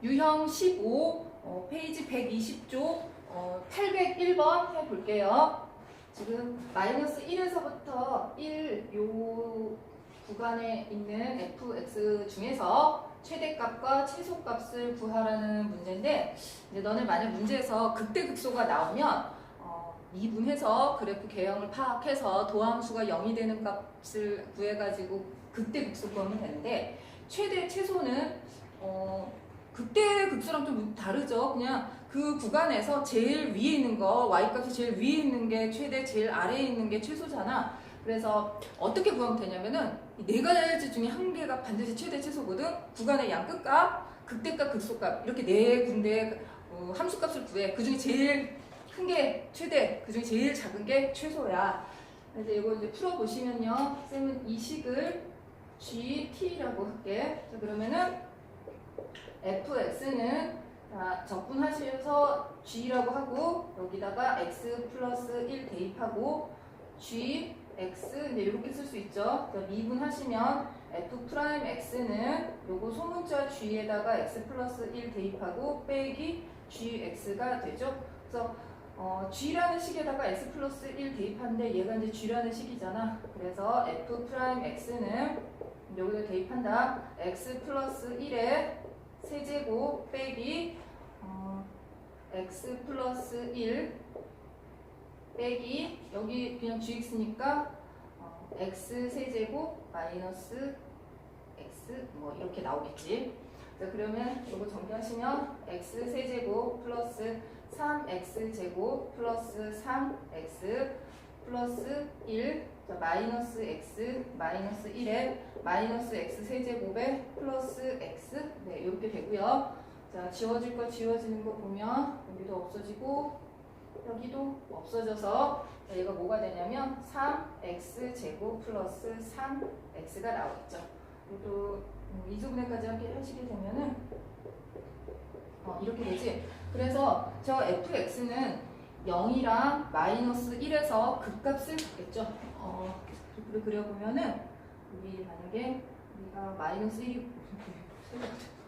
유형 15 어, 페이지 120쪽 어, 801번 해볼게요. 지금 마이너스 1에서부터 1 요 구간에 있는 fx 중에서 최대값과 최소값을 구하라는 문제인데 이제 너네 만약 문제에서 극대극소가 나오면 어, 미분해서 그래프 개형을 파악해서 도함수가 0이 되는 값을 구해가지고 극대극소 구하면 되는데 최대 최소는 어, 극대극소랑 좀 다르죠. 그냥 그 구간에서 제일 위에 있는 거 y값이 제일 위에 있는 게 최대, 제일 아래에 있는 게 최소잖아. 그래서 어떻게 구하면 되냐면은 이네 가지 중에 한 개가 반드시 최대 최소거든. 구간의 양 끝값, 극대값, 극소값 이렇게 네 군데 어, 함수값을 구해. 그 중에 제일 큰 게 최대, 그 중에 제일 작은 게 최소야. 그래서 이거 이제 풀어 보시면요, 쌤은 이 식을 GT라고 할게. 자 그러면은 fx는 자, 적분하셔서 g라고 하고 여기다가 x 플러스 1 대입하고 g x 이제 이렇게 쓸 수 있죠. 자, 미분하시면 f 프라임 x는 요거 소문자 g에다가 x 플러스 1 대입하고 빼기 gx가 되죠. 그래서 어, g라는 식에다가 x 플러스 1 대입하는데 얘가 이제 g라는 식이잖아. 그래서 f 프라임 x는 여기다 대입한다. x 플러스 1에 세제곱 빼기 어, x 플러스 1 빼기 여기 그냥 gx니까 어, x 세제곱 마이너스 x 뭐 이렇게 나오겠지. 자 그러면 이거 정리하시면 x 세제곱 플러스 3x 제곱 플러스 3x 플러스 1 자, 마이너스 x 마이너스 1에 마이너스 x 세제곱에 플러스 x 네 이렇게 되고요. 자 지워질 거 지워지는 거 보면 여기도 없어지고 여기도 없어져서 자, 얘가 뭐가 되냐면 3x 제곱 플러스 3x가 나오겠죠. 그리고 음, 이주분해까지 함께 하시게 되면은 어, 이렇게 되지. 그래서 저 fx는 0이랑 마이너스 1에서 극값을 갖겠죠. 어, 그래프를 그려보면은 여기 만약에 우리가 마이너스 1이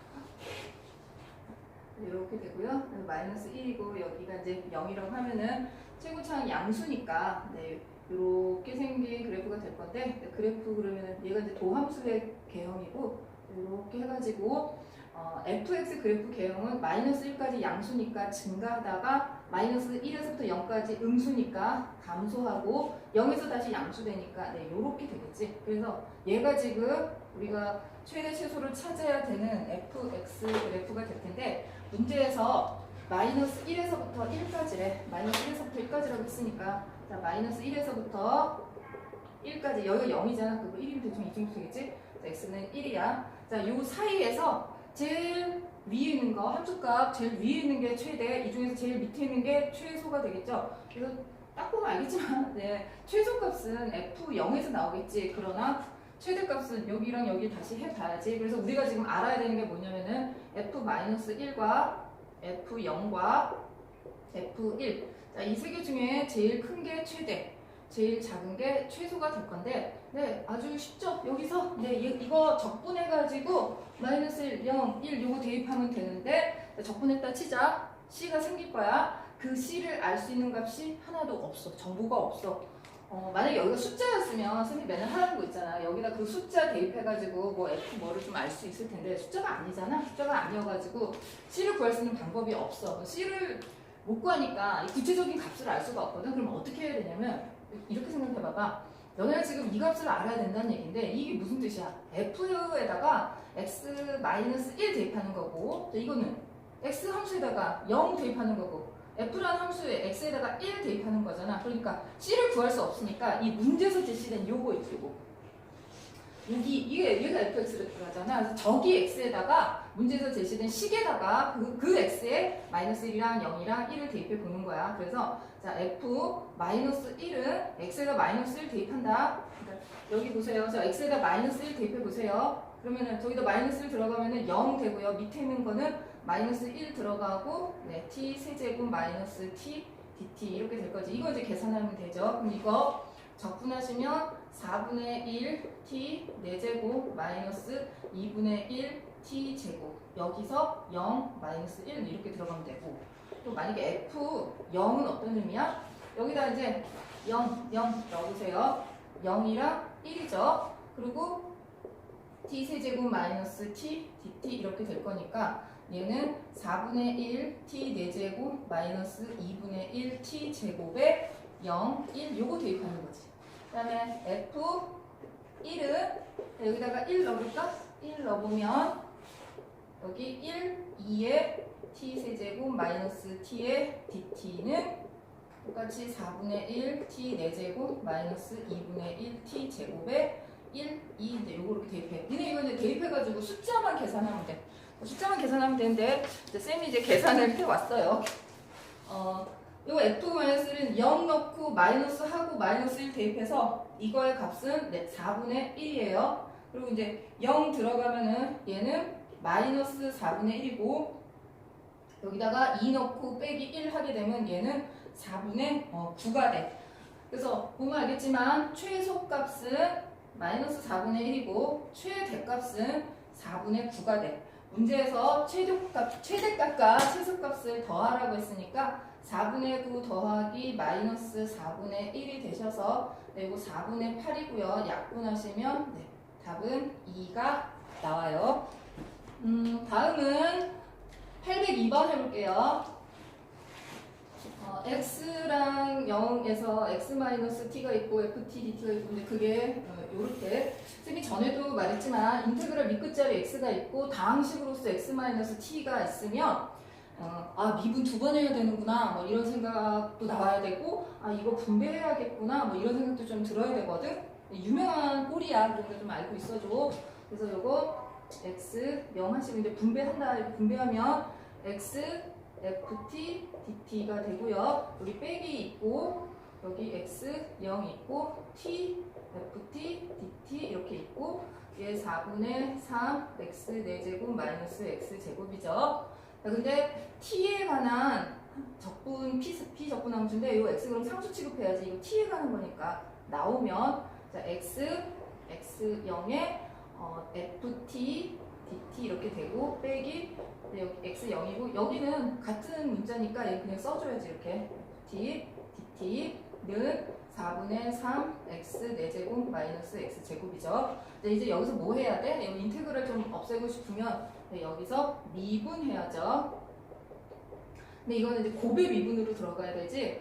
이렇게 되고요. 마이너스 1이고 여기가 이제 0이라고 하면은 최고차는 양수니까 네, 이렇게 생긴 그래프가 될 건데 네, 그래프 그러면은 얘가 이제 도함수의 개형이고 이렇게 해가지고 어, fx 그래프 개형은 마이너스 1까지 양수니까 증가하다가 마이너스 1에서부터 0까지 음수니까 감소하고 0에서 다시 양수되니까 네, 요렇게 되겠지. 그래서 얘가 지금 우리가 최대 최소를 찾아야 되는 fx 그래프가 될 텐데 문제에서 마이너스 1에서부터 1까지래. 마이너스 1에서부터 1까지라고 했으니까 자 마이너스 1에서부터 1까지 여기가 0이잖아. 그거 1이면 대충 이 정도 되겠지? 자, x는 1이야. 자, 요 사이에서 제일 위에 있는 거 함수값 제일 위에 있는 게 최대, 이 중에서 제일 밑에 있는 게 최소가 되겠죠. 그래서 딱 보면 알겠지만, 네, 최소값은 f0에서 나오겠지. 그러나 최대값은 여기랑 여기 다시 해봐야지. 그래서 우리가 지금 알아야 되는 게 뭐냐면은 f-1과 f0과 f1. 자, 이세 개 중에 제일 큰 게 최대, 제일 작은 게 최소가 될 건데, 네, 아주 쉽죠? 여기서, 네, 이- 이거 적분해가지고, 마이너스 1, 0, 1 요거 대입하면 되는데, 자, 적분했다 치자. C가 생길 거야. 그 C를 알 수 있는 값이 하나도 없어. 정보가 없어. 어, 만약에 여기가 숫자였으면 선생님 맨날 하는 거 있잖아. 여기다 그 숫자 대입해가지고 뭐 F 뭐를 좀 알 수 있을 텐데 숫자가 아니잖아. 숫자가 아니어가지고 C를 구할 수 있는 방법이 없어. C를 못 구하니까 이 구체적인 값을 알 수가 없거든. 그럼 어떻게 해야 되냐면 이렇게 생각해봐봐. 너네가 지금 이 값을 알아야 된다는 얘기인데 이게 무슨 뜻이야? F에다가 X-1 대입하는 거고 자, 이거는 X 함수에다가 0 대입하는 거고 F라는 함수에 X에다가 1 대입하는 거잖아. 그러니까 C를 구할 수 없으니까 이 문제에서 제시된 요거 요거. 여기 이게 얘가 fx라잖아. 그래서 저기 x에다가 문제에서 제시된 식에다가 그, 그 x에 마이너스 1이랑 0이랑 1을 대입해 보는 거야. 그래서 자 f 마이너스 1은 x에다 마이너스 1 대입한다. 그러니까 여기 보세요. 자 x에다 마이너스 1 대입해 보세요. 그러면은 저기다 마이너스 1 들어가면은 0 되고요. 밑에 있는 거는 마이너스 1 들어가고 네 t 세제곱 마이너스 t dt 이렇게 될 거지. 이거 이제 계산하면 되죠. 그럼 이거 적분하시면 4분의 1 t 4제곱 마이너스 2분의 1 t 제곱 여기서 0 마이너스 1 이렇게 들어가면 되고 또 만약에 f 0은 어떤 의미야? 여기다 이제 0, 0 넣어보세요. 0이랑 1이죠. 그리고 t 세제곱 마이너스 t dt 이렇게 될 거니까 얘는 4분의 1 t 4제곱 마이너스 2분의 1 t 제곱에 0, 1 요거 대입하는 거지. 그 다음에 f 1은 여기다가 1 넣어볼까? 1 넣어보면 여기 1, 2에 t 세제곱 마이너스 t의 dt는 똑같이 4분의 1 t 4제곱 마이너스 2분의 1 t 제곱에 1, 2 이제 요거 이렇게 대입해. 니네 이거 이제 대입해가지고 숫자만 계산하면 돼. 숫자만 계산하면 되는데 이제 쌤이 이제 계산을 해왔어요. 어, 요 f-1은 0 넣고 마이너스 하고 마이너스 1 대입해서 이거의 값은 네, 4분의 1이에요. 그리고 이제 0 들어가면은 얘는 마이너스 4분의 1이고 여기다가 2 넣고 빼기 1 하게 되면 얘는 4분의 어, 9가 돼. 그래서 보면 알겠지만 최소값은 마이너스 4분의 1이고 최대값은 4분의 9가 돼. 문제에서 최대값, 최대값과 최소값을 더하라고 했으니까 4분의 9 더하기 마이너스 4분의 1이 되셔서 네, 이거 4분의 8이고요. 약분하시면 네, 답은 2가 나와요. 음, 다음은 802번 해볼게요. 어, x랑 0에서 x-t가 있고 ft, dt가 있고 근데 그게 어, 요렇게. 쌤이 전에도 말했지만 인테그랄 밑끝자리 x가 있고 다항식으로서 x-t가 있으면 어, 아 미분 두 번 해야 되는구나 뭐 이런 생각도 나와야 되고 아 이거 분배해야겠구나 뭐 이런 생각도 좀 들어야 되거든. 유명한 꼴이야. 그러니까 좀 알고 있어줘. 그래서 요거 x 0 하시고 이제 분배한다 이렇게 분배하면 x ft dt가 되고요. 여기 빼기 있고 여기 x 0 있고 t ft dt 이렇게 있고 얘 4분의 3 x 4제곱 마이너스 x 제곱이죠. 자, 근데 t에 관한 적분 p, p 적분 함수인데 이 x 그럼 상수 취급해야지. 이거 t에 관한 거니까 나오면 자 x x 0에 어, ft dt 이렇게 되고 빼기 네, 여기 x 0이고 여기는 같은 문자니까 얘 그냥 써줘야지 이렇게 ft dt는 4분의 3 x 4제곱 마이너스 x 제곱이죠. 네, 이제 여기서 뭐 해야 돼? 여기 인테그럴 좀 없애고 싶으면 네, 여기서 미분해야죠. 근데 이거는 이제 고배 미분으로 들어가야 되지.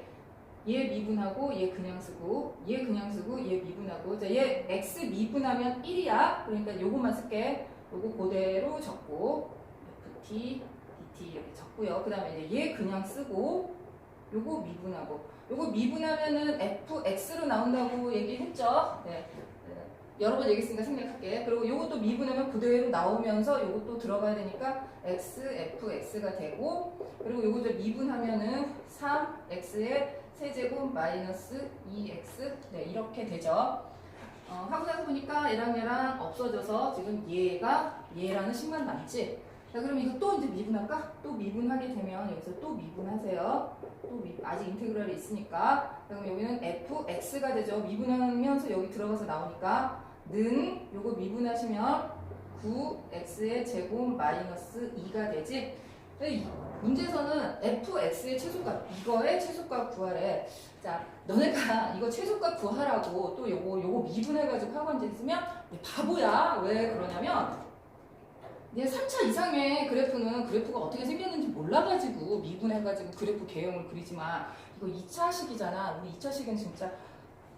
얘 미분하고 얘 그냥 쓰고 얘 그냥 쓰고 얘 미분하고 자, 얘 x 미분하면 1이야. 그러니까 요것만 쓸게. 요거 그대로 적고 ft, dt 이렇게 적고요. 그 다음에 이제 얘 그냥 쓰고 요거 미분하고 요거 미분하면은 fx로 나온다고 얘기했죠. 네. 네. 여러 번 얘기했으니까 생략할게. 그리고 요것도 미분하면 그대로 나오면서 요것도 들어가야 되니까 x, fx가 되고 그리고 요것도 미분하면은 3x의 세제곱 마이너스 2x 네 이렇게 되죠. 어, 하고 나서 보니까 얘랑 얘랑 없어져서 지금 얘가 얘라는 식만 남지. 자 그럼 이거 또 이제 미분할까? 또 미분하게 되면 여기서 또 미분하세요. 또 미, 아직 인테그랄이 있으니까. 자, 그럼 여기는 fx가 되죠. 미분하면서 여기 들어가서 나오니까 는 요거 미분하시면 9x의 제곱 마이너스 2가 되지. 문제에서는 fx의 최소값 이거의 최소값 구하래. 자 너네가 이거 최소값 구하라고 또 요거 요거 미분해가지고 학원지 있으면 바보야. 왜 그러냐면 내 3차 이상의 그래프는 그래프가 어떻게 생겼는지 몰라가지고 미분해가지고 그래프 개형을 그리지만 이거 2차식이잖아. 우리 2차식은 진짜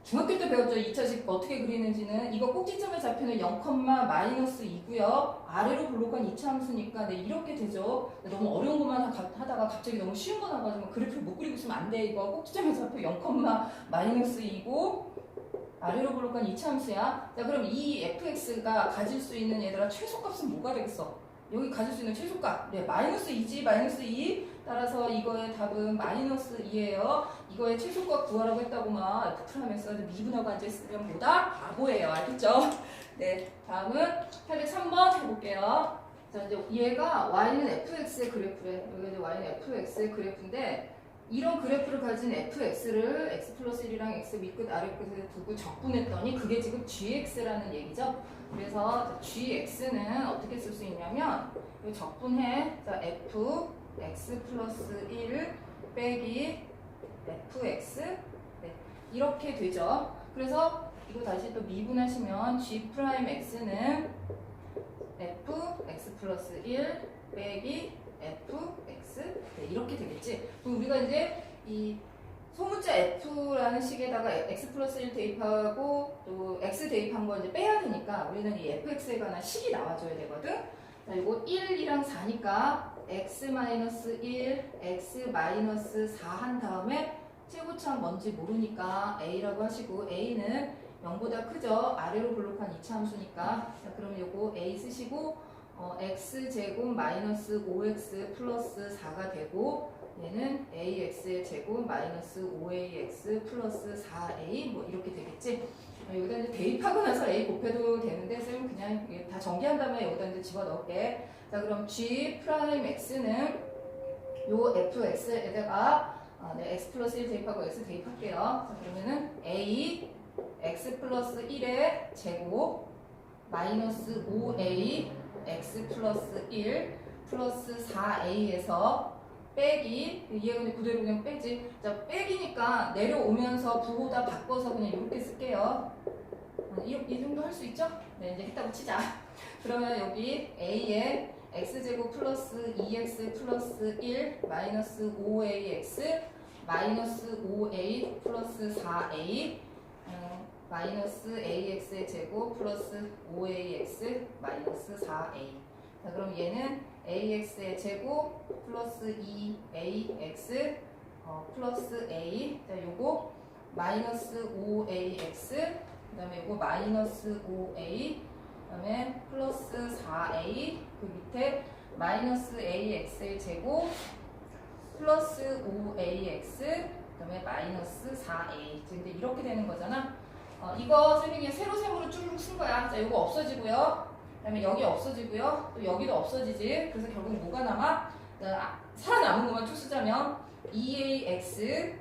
중학교 때 배웠죠. 2차식 어떻게 그리는지는 이거 꼭지점에 잡히는 0, 마이너스 2고요. 아래로 블록한 2차 함수니까 네, 이렇게 되죠. 너무 어려운 것만 하- 하다가 갑자기 너무 쉬운 거 나가지고 그래프를 못 그리고 있으면 안 돼. 이거 꼭지점에 잡혀 0, 마이너스 2고 아래로 블록한 2차 함수야. 자 그럼 이 fx가 가질 수 있는 얘들아 최소값은 뭐가 되겠어? 여기 가질 수 있는 최소값. 네, 마이너스 2지, 마이너스 2. 따라서 이거의 답은 마이너스 2예요. 이거의 최소값 구하라고 했다고만 F프라임에서 미분하고 앉아있으면 뭐다? 바보예요. 알겠죠? 네, 다음은 803번 해볼게요. 자, 이제 얘가 y는 fx의 그래프래. 여기 이제 y는 fx의 그래프인데 이런 그래프를 가진 fx를 x 플러스 1이랑 x 밑끝 아래끝에 두고 적분했더니 그게 지금 gx라는 얘기죠. 그래서 gx는 어떻게 쓸 수 있냐면 이 적분해 자, f x 플러스 1 빼기 fx 네, 이렇게 되죠. 그래서 이거 다시 또 미분하시면 g 프라임 x는 f x 플러스 1 빼기 f x 네, 이렇게 되겠지. 그럼 우리가 이제 이 소문자 f라는 식에다가 x 플러스 1 대입하고 또 x 대입한 거 이제 빼야 되니까 우리는 이 fx에 관한 식이 나와줘야 되거든. 자, 이거 1이랑 4니까 x 마이너스 1, x 마이너스 4한 다음에 최고차는 뭔지 모르니까 a라고 하시고 a는 0보다 크죠. 아래로 블록한 이차 함수니까. 자, 그럼 요거 a 쓰시고 어, x 제곱 마이너스 5x 플러스 4가 되고 얘는 ax의 제곱 마이너스 5ax 플러스 4a 뭐 이렇게 되겠지. 어, 여기다 이제 대입하고 나서 a 곱해도 되는데 쌤은 그냥 다 정리한 다음에 여기다 이제 집어넣을게. 자 그럼 g 프라임 x는 요 fx에다가 아, 네, x 플러스 1 대입하고 x 대입할게요. 자 그러면은 a x 플러스 1의 제곱 마이너스 5a x 플러스 1 플러스 4a에서 빼기 얘가 그냥 그대로 그냥 빼지 자 빼기니까 내려오면서 부호다 바꿔서 그냥 이렇게 쓸게요 어, 이, 이 정도 할 수 있죠? 네 이제 했다고 치자 그러면 여기 a에 x제곱 플러스 2x 플러스 1 마이너스 5ax 마이너스 5a 플러스 4a 음, 마이너스 ax의 제곱 플러스 5ax 마이너스 4a 자 그럼 얘는 ax의 제곱 플러스 2ax 어, 플러스 a 자 요거 마이너스 5ax 그 다음에 요거 마이너스 5a 그 다음에 플러스 4a 그 밑에 마이너스 ax의 제곱 플러스 5ax 그 다음에 마이너스 4a 지금 이제 이렇게 되는 거잖아. 어, 이거 그냥 세로 세모로 쭉 쓴 거야. 자 요거 없어지고요. 그 다음에 여기 없어지고요. 또 여기도 없어지지. 그래서 결국 뭐가 남아? 자, 아, 살아남은 것만 쭉 쓰자면 2ax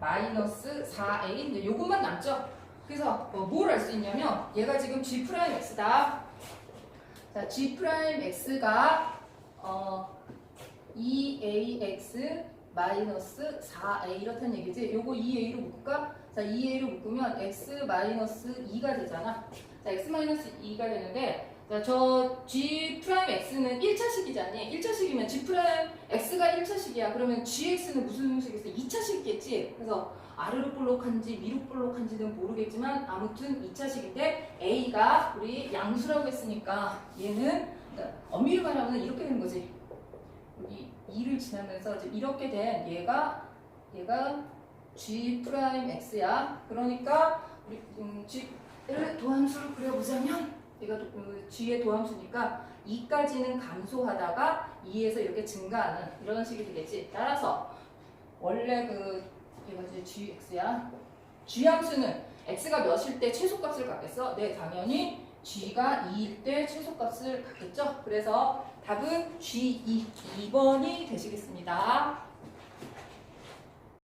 마이너스 4a 이제 요것만 남죠. 그래서 뭐, 뭘알 수 있냐면 얘가 지금 g 프라임 x다 자 g 프라임 x가 어 2ax 마이너스 4a 이렇다는 얘기지 요거 2a로 묶을까? 자 2a로 묶으면 x 마이너스 2가 되잖아 자 x 마이너스 2가 되는데 자, 저 g 프라임 x는 1차식이잖니? 1차식이면 g 프라임 x가 1차식이야. 그러면 gx는 무슨 식이겠어 2차식이겠지? 그래서 아래로 볼록한지 위로 볼록한지는 모르겠지만 아무튼 2차식인데 a가 우리 양수라고 했으니까 얘는 그러니까 엄밀히 말하면 이렇게 되는 거지. 여기 2를 지나면서 이렇게 된 얘가 얘가 g 프라임 x야. 그러니까 우리 음, g를 도함수를 그려보자면 얘가 도- 그 g의 도함수니까 2까지는 감소하다가 2에서 이렇게 증가하는 이런 식이 되겠지. 따라서 원래 그 얘가 이제 gx야. G 함수는 x가 몇일 때 최소값을 갖겠어? 네 당연히 g가 2일 때 최소값을 갖겠죠? 그래서 답은 G2 2번이 되시겠습니다